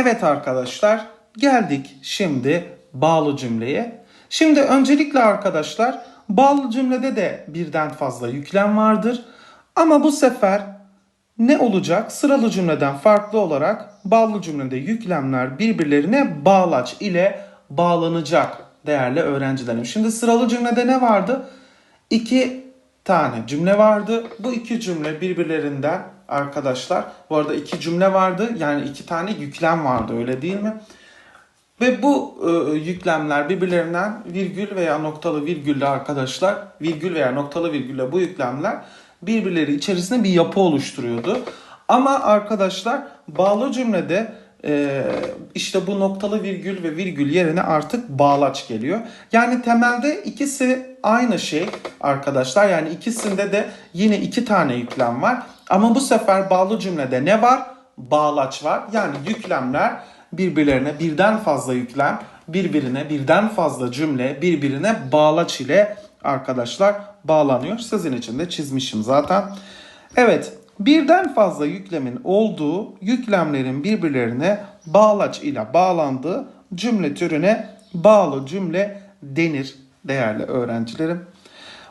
Evet arkadaşlar geldik şimdi bağlı cümleye. Şimdi öncelikle arkadaşlar bağlı cümlede de birden fazla yüklem vardır. Ama bu sefer ne olacak? Sıralı cümleden farklı olarak bağlı cümlede yüklemler birbirlerine bağlaç ile bağlanacak değerli öğrencilerim. Şimdi sıralı cümlede ne vardı? İki tane cümle vardı. Bu iki cümle birbirlerinden arkadaşlar. Bu arada iki cümle vardı. Yani iki tane yüklem vardı öyle değil mi? Ve bu e, yüklemler birbirlerinden virgül veya noktalı virgülle arkadaşlar, virgül veya noktalı virgülle bu yüklemler birbirleri içerisinde bir yapı oluşturuyordu. Ama arkadaşlar bağlı cümlede e, işte bu noktalı virgül ve virgül yerine artık bağlaç geliyor. Yani temelde ikisi aynı şey arkadaşlar. Yani ikisinde de yine iki tane yüklem var. Ama bu sefer bağlı cümlede ne var? Bağlaç var. Yani yüklemler birbirlerine birden fazla yüklem, birbirine birden fazla cümle, birbirine bağlaç ile arkadaşlar bağlanıyor. Sizin için de çizmişim zaten. Evet, birden fazla yüklemin olduğu yüklemlerin birbirlerine bağlaç ile bağlandığı cümle türüne bağlı cümle denir değerli öğrencilerim.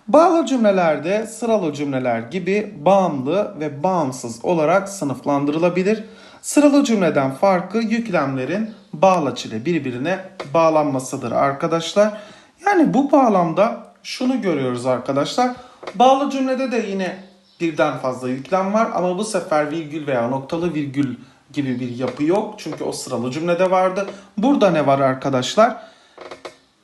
Bağlı cümlelerde sıralı cümleler gibi bağımlı ve bağımsız olarak sınıflandırılabilir. Sıralı cümleden farkı yüklemlerin bağlaç ile birbirine bağlanmasıdır arkadaşlar. Yani bu bağlamda şunu görüyoruz arkadaşlar. Bağlı cümlede de yine birden fazla yüklem var ama bu sefer virgül veya noktalı virgül gibi bir yapı yok. Çünkü o sıralı cümlede vardı. Burada ne var arkadaşlar?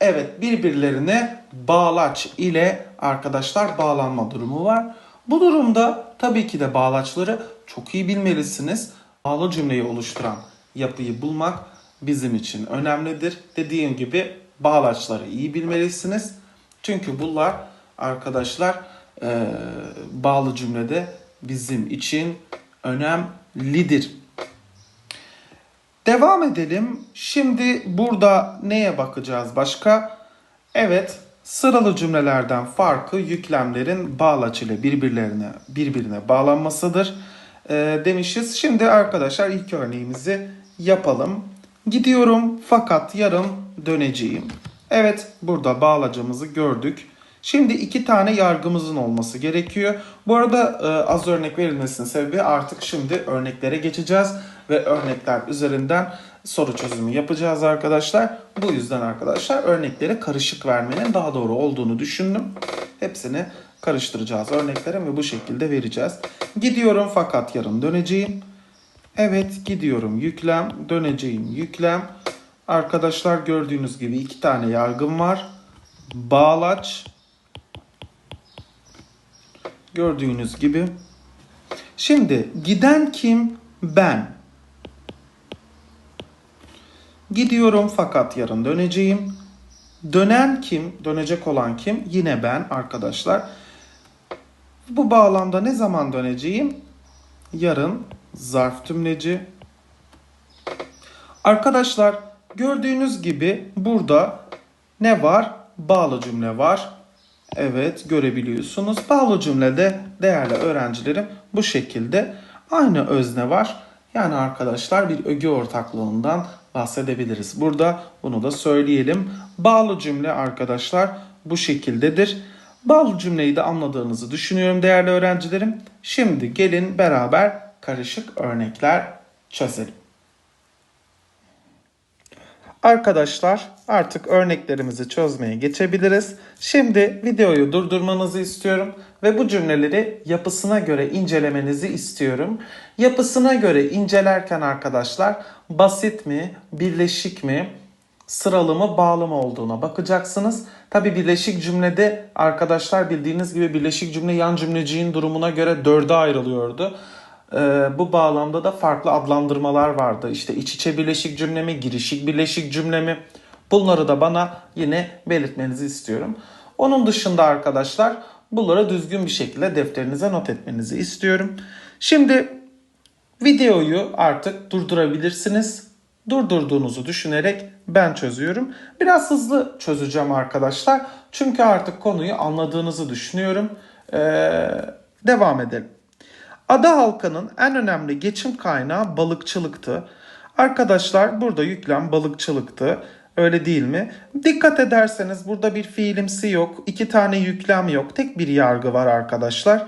Evet birbirlerine bağlaç ile arkadaşlar bağlanma durumu var. Bu durumda tabii ki de bağlaçları çok iyi bilmelisiniz. Bağlı cümleyi oluşturan yapıyı bulmak bizim için önemlidir. Dediğim gibi bağlaçları iyi bilmelisiniz. Çünkü bunlar arkadaşlar e, bağlı cümlede bizim için önemlidir. Devam edelim. Şimdi burada neye bakacağız başka? Evet, sıralı cümlelerden farkı yüklemlerin bağlaç ile birbirlerine birbirine bağlanmasıdır e, demişiz. Şimdi arkadaşlar ilk örneğimizi yapalım. Gidiyorum fakat yarın döneceğim. Evet, burada bağlacımızı gördük. Şimdi iki tane yargımızın olması gerekiyor. Bu arada e, az örnek verilmesinin sebebi artık şimdi örneklere geçeceğiz ve örnekler üzerinden soru çözümü yapacağız arkadaşlar. Bu yüzden arkadaşlar örnekleri karışık vermenin daha doğru olduğunu düşündüm. Hepsini karıştıracağız örneklere ve bu şekilde vereceğiz. Gidiyorum fakat yarın döneceğim. Evet gidiyorum yüklem, döneceğim yüklem. Arkadaşlar gördüğünüz gibi iki tane yargım var. Bağlaç. Gördüğünüz gibi. Şimdi giden kim? Ben. Gidiyorum fakat yarın döneceğim. Dönen kim? Dönecek olan kim? Yine ben arkadaşlar. Bu bağlamda ne zaman döneceğim? Yarın zarf tümleci. Arkadaşlar gördüğünüz gibi burada ne var? Bağlı cümle var. Evet görebiliyorsunuz. Bağlı cümlede değerli öğrencilerim bu şekilde aynı özne var. Yani arkadaşlar bir öge ortaklığından bahsedebiliriz. Burada bunu da söyleyelim. Bağlı cümle arkadaşlar bu şekildedir. Bağlı cümleyi de anladığınızı düşünüyorum değerli öğrencilerim. Şimdi gelin beraber karışık örnekler çözelim. Arkadaşlar artık örneklerimizi çözmeye geçebiliriz. Şimdi videoyu durdurmanızı istiyorum ve bu cümleleri yapısına göre incelemenizi istiyorum. Yapısına göre incelerken arkadaşlar basit mi, birleşik mi, sıralı mı, bağlı mı olduğuna bakacaksınız. Tabi birleşik cümlede arkadaşlar bildiğiniz gibi birleşik cümle yan cümleciğin durumuna göre dörde ayrılıyordu. Ee, bu bağlamda da farklı adlandırmalar vardı. İşte iç içe birleşik cümle mi, girişik birleşik cümle mi? Bunları da bana yine belirtmenizi istiyorum. Onun dışında arkadaşlar bunları düzgün bir şekilde defterinize not etmenizi istiyorum. Şimdi videoyu artık durdurabilirsiniz. Durdurduğunuzu düşünerek ben çözüyorum. Biraz hızlı çözeceğim arkadaşlar. Çünkü artık konuyu anladığınızı düşünüyorum. Ee, devam edelim. Ada halkının en önemli geçim kaynağı balıkçılıktı. Arkadaşlar burada yüklem balıkçılıktı. Öyle değil mi? Dikkat ederseniz burada bir fiilimsi yok. iki tane yüklem yok. Tek bir yargı var arkadaşlar.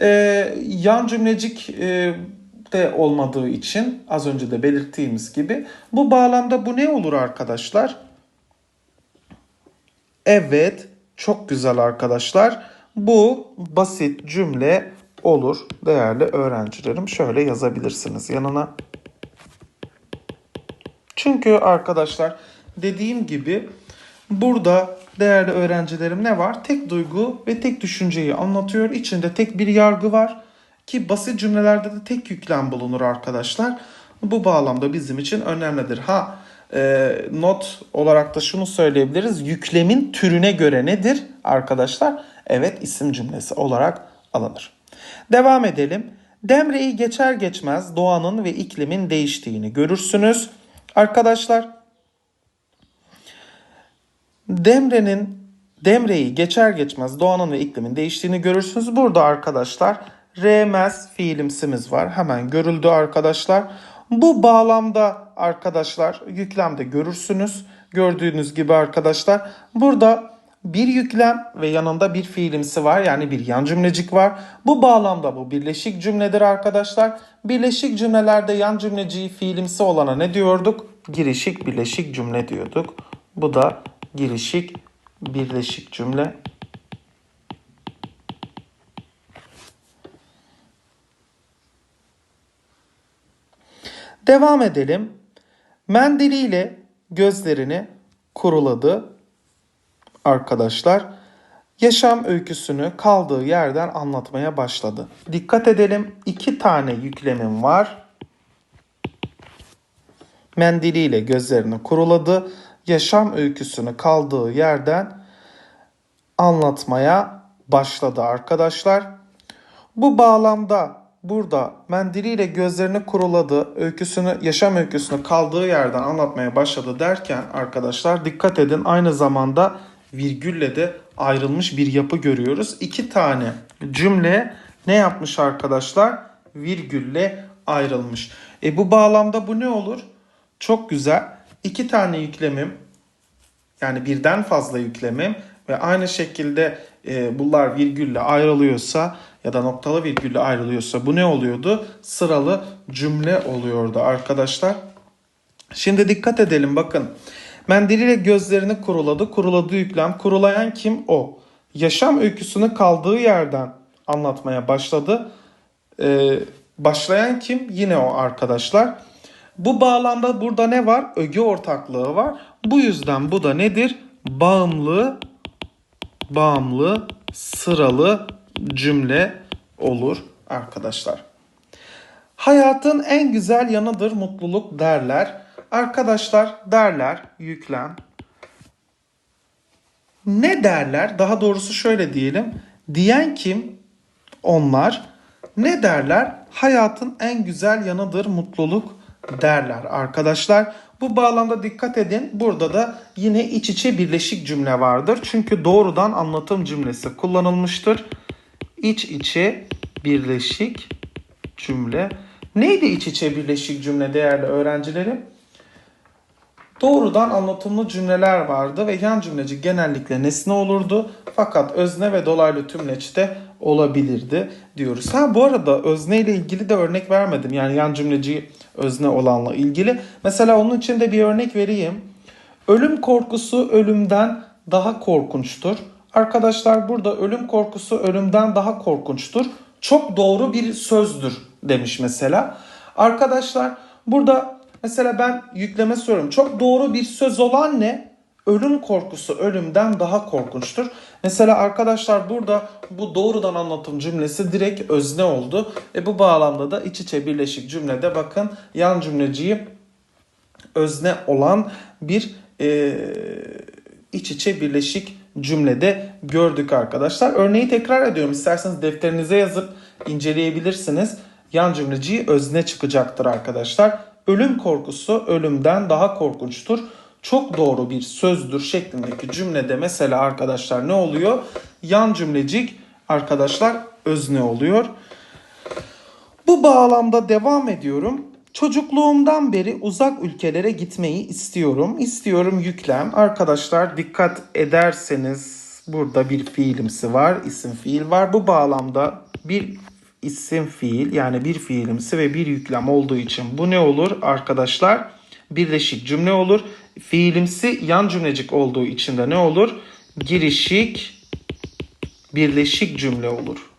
Ee, yan cümlecik e, de olmadığı için az önce de belirttiğimiz gibi bu bağlamda bu ne olur arkadaşlar? Evet, çok güzel arkadaşlar. Bu basit cümle olur değerli öğrencilerim. Şöyle yazabilirsiniz yanına. Çünkü arkadaşlar dediğim gibi burada değerli öğrencilerim ne var? Tek duygu ve tek düşünceyi anlatıyor. İçinde tek bir yargı var ki basit cümlelerde de tek yüklem bulunur arkadaşlar. Bu bağlamda bizim için önemlidir. Ha e, not olarak da şunu söyleyebiliriz. Yüklemin türüne göre nedir arkadaşlar? Evet isim cümlesi olarak alınır. Devam edelim. Demre'yi geçer geçmez doğanın ve iklimin değiştiğini görürsünüz. Arkadaşlar Demre'nin Demre'yi geçer geçmez doğanın ve iklimin değiştiğini görürsünüz. Burada arkadaşlar remez fiilimsimiz var. Hemen görüldü arkadaşlar. Bu bağlamda arkadaşlar yüklemde görürsünüz. Gördüğünüz gibi arkadaşlar burada bir yüklem ve yanında bir fiilimsi var. Yani bir yan cümlecik var. Bu bağlamda bu birleşik cümledir arkadaşlar. Birleşik cümlelerde yan cümleciği fiilimsi olana ne diyorduk? Girişik birleşik cümle diyorduk. Bu da girişik birleşik cümle. Devam edelim. Mendiliyle gözlerini kuruladı arkadaşlar. Yaşam öyküsünü kaldığı yerden anlatmaya başladı. Dikkat edelim iki tane yüklemim var. Mendiliyle gözlerini kuruladı. Yaşam öyküsünü kaldığı yerden anlatmaya başladı arkadaşlar. Bu bağlamda burada mendiliyle gözlerini kuruladı, öyküsünü, yaşam öyküsünü kaldığı yerden anlatmaya başladı derken arkadaşlar dikkat edin aynı zamanda virgülle de ayrılmış bir yapı görüyoruz. İki tane cümle ne yapmış arkadaşlar? Virgülle ayrılmış. E bu bağlamda bu ne olur? Çok güzel. İki tane yüklemim yani birden fazla yüklemim ve aynı şekilde e, bunlar virgülle ayrılıyorsa ya da noktalı virgülle ayrılıyorsa bu ne oluyordu? Sıralı cümle oluyordu arkadaşlar. Şimdi dikkat edelim bakın. Mendiliyle gözlerini kuruladı. Kuruladı yüklem. Kurulayan kim? O. Yaşam öyküsünü kaldığı yerden anlatmaya başladı. Ee, başlayan kim? Yine o arkadaşlar. Bu bağlamda burada ne var? Öge ortaklığı var. Bu yüzden bu da nedir? Bağımlı, bağımlı, sıralı cümle olur arkadaşlar. Hayatın en güzel yanıdır mutluluk derler. Arkadaşlar derler yüklem. Ne derler? Daha doğrusu şöyle diyelim. Diyen kim? Onlar. Ne derler? Hayatın en güzel yanıdır mutluluk derler arkadaşlar. Bu bağlamda dikkat edin. Burada da yine iç içe birleşik cümle vardır. Çünkü doğrudan anlatım cümlesi kullanılmıştır. İç içe birleşik cümle. Neydi iç içe birleşik cümle değerli öğrencilerim? Doğrudan anlatımlı cümleler vardı ve yan cümleci genellikle nesne olurdu. Fakat özne ve dolaylı tümleçte olabilirdi diyoruz. Ha bu arada özne ile ilgili de örnek vermedim. Yani yan cümleci özne olanla ilgili. Mesela onun için de bir örnek vereyim. Ölüm korkusu ölümden daha korkunçtur. Arkadaşlar burada ölüm korkusu ölümden daha korkunçtur. Çok doğru bir sözdür demiş mesela. Arkadaşlar burada mesela ben yükleme soruyorum. Çok doğru bir söz olan ne? Ölüm korkusu ölümden daha korkunçtur. Mesela arkadaşlar burada bu doğrudan anlatım cümlesi direkt özne oldu. E bu bağlamda da iç içe birleşik cümlede bakın yan cümleciyi özne olan bir e, iç içe birleşik cümlede gördük arkadaşlar. Örneği tekrar ediyorum. İsterseniz defterinize yazıp inceleyebilirsiniz. Yan cümleciyi özne çıkacaktır arkadaşlar. Ölüm korkusu ölümden daha korkunçtur. Çok doğru bir sözdür şeklindeki cümlede mesela arkadaşlar ne oluyor? Yan cümlecik arkadaşlar özne oluyor. Bu bağlamda devam ediyorum. Çocukluğumdan beri uzak ülkelere gitmeyi istiyorum. İstiyorum yüklem. Arkadaşlar dikkat ederseniz burada bir fiilimsi var, isim fiil var. Bu bağlamda bir isim fiil yani bir fiilimsi ve bir yüklem olduğu için bu ne olur arkadaşlar? Birleşik cümle olur. Fiilimsi yan cümlecik olduğu için de ne olur? Girişik birleşik cümle olur.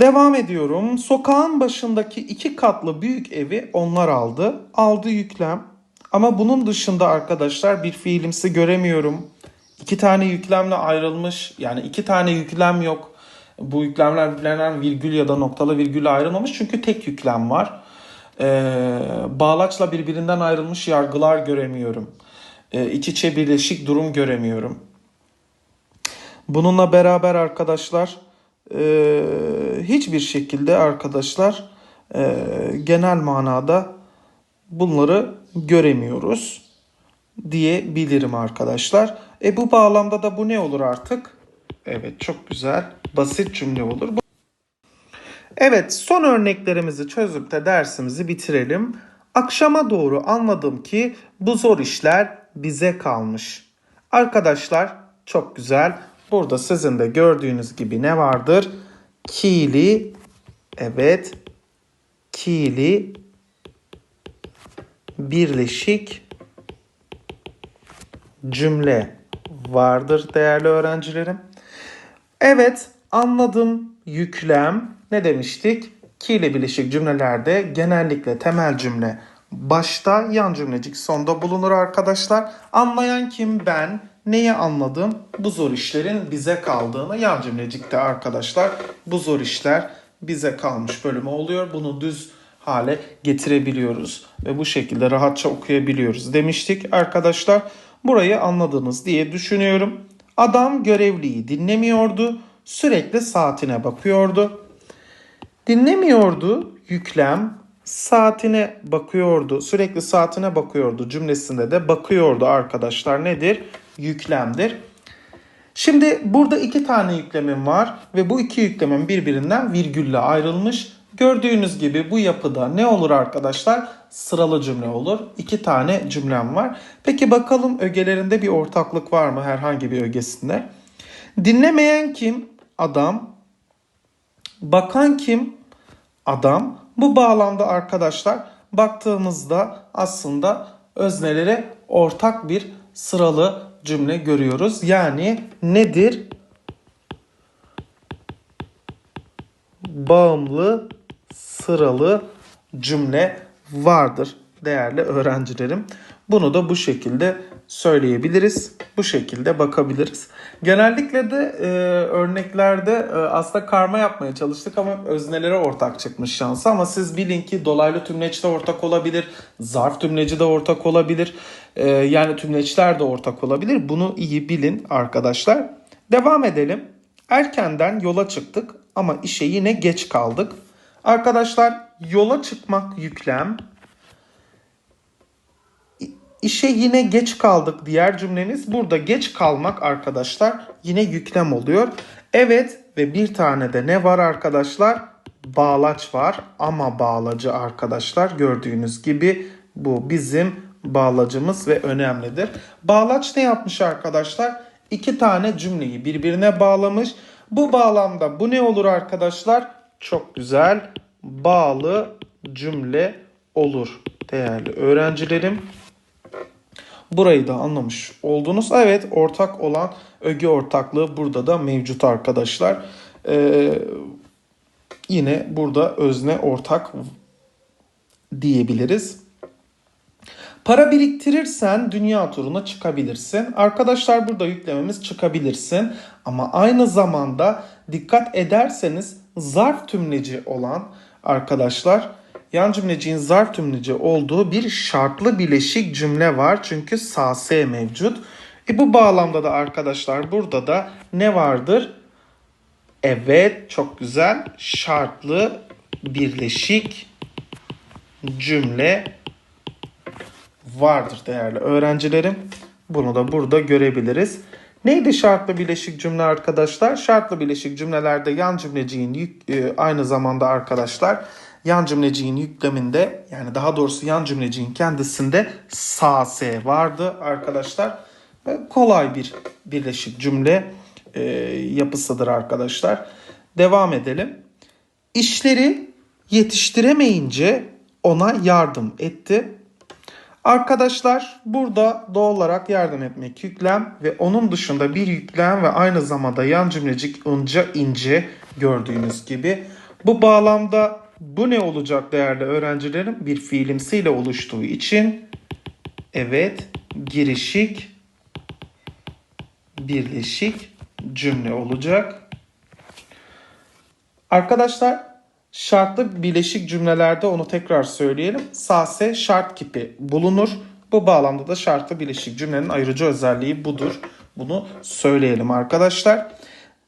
Devam ediyorum. Sokağın başındaki iki katlı büyük evi onlar aldı. Aldı yüklem. Ama bunun dışında arkadaşlar bir fiilimsi göremiyorum. İki tane yüklemle ayrılmış. Yani iki tane yüklem yok. Bu yüklemler birbirlerinden virgül ya da noktalı virgülle ayrılmamış. Çünkü tek yüklem var. Ee, bağlaçla birbirinden ayrılmış yargılar göremiyorum. Ee, iç içe birleşik durum göremiyorum. Bununla beraber arkadaşlar e, hiçbir şekilde arkadaşlar e, genel manada bunları göremiyoruz diyebilirim arkadaşlar. E bu bağlamda da bu ne olur artık? Evet çok güzel basit cümle olur. Evet son örneklerimizi çözüp de dersimizi bitirelim. Akşama doğru anladım ki bu zor işler bize kalmış. Arkadaşlar çok güzel. Burada sizin de gördüğünüz gibi ne vardır? Kili evet kili birleşik cümle vardır değerli öğrencilerim. Evet anladım yüklem ne demiştik? Ki ile birleşik cümlelerde genellikle temel cümle başta yan cümlecik sonda bulunur arkadaşlar. Anlayan kim ben? Neyi anladım? Bu zor işlerin bize kaldığını yan cümlecikte arkadaşlar bu zor işler bize kalmış bölümü oluyor. Bunu düz hale getirebiliyoruz ve bu şekilde rahatça okuyabiliyoruz demiştik arkadaşlar. Burayı anladınız diye düşünüyorum. Adam görevliyi dinlemiyordu. Sürekli saatine bakıyordu. Dinlemiyordu yüklem saatine bakıyordu. Sürekli saatine bakıyordu cümlesinde de bakıyordu arkadaşlar nedir? Yüklemdir. Şimdi burada iki tane yüklemim var ve bu iki yüklemim birbirinden virgülle ayrılmış. Gördüğünüz gibi bu yapıda ne olur arkadaşlar? Sıralı cümle olur. İki tane cümlem var. Peki bakalım ögelerinde bir ortaklık var mı herhangi bir ögesinde? Dinlemeyen kim? Adam. Bakan kim? Adam. Bu bağlamda arkadaşlar baktığımızda aslında öznelere ortak bir sıralı cümle görüyoruz. Yani nedir? Bağımlı sıralı cümle vardır değerli öğrencilerim. Bunu da bu şekilde söyleyebiliriz. Bu şekilde bakabiliriz. Genellikle de e, örneklerde e, aslında karma yapmaya çalıştık ama öznelere ortak çıkmış şansı. Ama siz bilin ki dolaylı tümleç de ortak olabilir. Zarf tümleci de ortak olabilir. E, yani tümleçler de ortak olabilir. Bunu iyi bilin arkadaşlar. Devam edelim. Erkenden yola çıktık ama işe yine geç kaldık. Arkadaşlar yola çıkmak yüklem. İşe yine geç kaldık diğer cümlemiz. Burada geç kalmak arkadaşlar yine yüklem oluyor. Evet ve bir tane de ne var arkadaşlar? Bağlaç var ama bağlacı arkadaşlar gördüğünüz gibi bu bizim bağlacımız ve önemlidir. Bağlaç ne yapmış arkadaşlar? İki tane cümleyi birbirine bağlamış. Bu bağlamda bu ne olur arkadaşlar? Çok güzel bağlı cümle olur değerli öğrencilerim. Burayı da anlamış oldunuz. Evet ortak olan öge ortaklığı burada da mevcut arkadaşlar. Ee, yine burada özne ortak diyebiliriz. Para biriktirirsen dünya turuna çıkabilirsin. Arkadaşlar burada yüklememiz çıkabilirsin. Ama aynı zamanda dikkat ederseniz zarf tümleci olan arkadaşlar yan cümleciğin zarf tümleci olduğu bir şartlı bileşik cümle var. Çünkü sase mevcut. E bu bağlamda da arkadaşlar burada da ne vardır? Evet çok güzel şartlı birleşik cümle vardır değerli öğrencilerim. Bunu da burada görebiliriz. Neydi şartlı bileşik cümle arkadaşlar? Şartlı bileşik cümlelerde yan cümleciğin yük, e, aynı zamanda arkadaşlar yan cümleciğin yükleminde yani daha doğrusu yan cümleciğin kendisinde sase vardı arkadaşlar. Kolay bir birleşik cümle e, yapısıdır arkadaşlar. Devam edelim. İşleri yetiştiremeyince ona yardım etti. Arkadaşlar burada doğal olarak yardım etmek yüklem ve onun dışında bir yüklem ve aynı zamanda yan cümlecik ince ince gördüğünüz gibi. Bu bağlamda bu ne olacak değerli öğrencilerim? Bir fiilimsiyle oluştuğu için evet girişik birleşik cümle olacak. Arkadaşlar şartlı bileşik cümlelerde onu tekrar söyleyelim. Sase şart kipi bulunur. Bu bağlamda da şartlı bileşik cümlenin ayırıcı özelliği budur. Bunu söyleyelim arkadaşlar.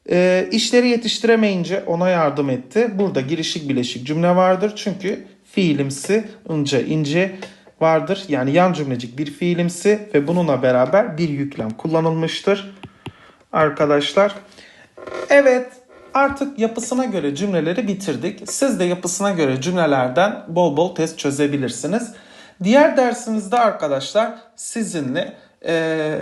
E, işleri yetiştiremeyince ona yardım etti. Burada girişik bileşik cümle vardır. Çünkü fiilimsi ince ince vardır. Yani yan cümlecik bir fiilimsi ve bununla beraber bir yüklem kullanılmıştır. Arkadaşlar Evet artık yapısına göre cümleleri bitirdik. Siz de yapısına göre cümlelerden bol bol test çözebilirsiniz. Diğer dersimizde arkadaşlar sizinle e,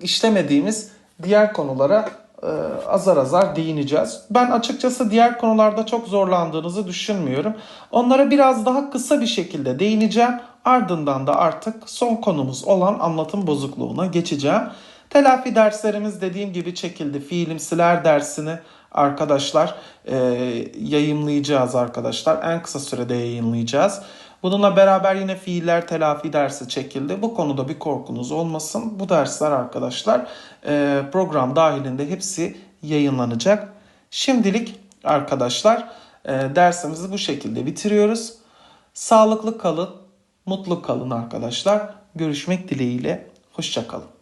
işlemediğimiz diğer konulara e, azar azar değineceğiz. Ben açıkçası diğer konularda çok zorlandığınızı düşünmüyorum. Onlara biraz daha kısa bir şekilde değineceğim. Ardından da artık son konumuz olan anlatım bozukluğuna geçeceğim. Telafi derslerimiz dediğim gibi çekildi. Fiilimsiler dersini arkadaşlar e, yayınlayacağız arkadaşlar. En kısa sürede yayınlayacağız. Bununla beraber yine fiiller telafi dersi çekildi. Bu konuda bir korkunuz olmasın. Bu dersler arkadaşlar e, program dahilinde hepsi yayınlanacak. Şimdilik arkadaşlar e, dersimizi bu şekilde bitiriyoruz. Sağlıklı kalın, mutlu kalın arkadaşlar. Görüşmek dileğiyle. Hoşçakalın.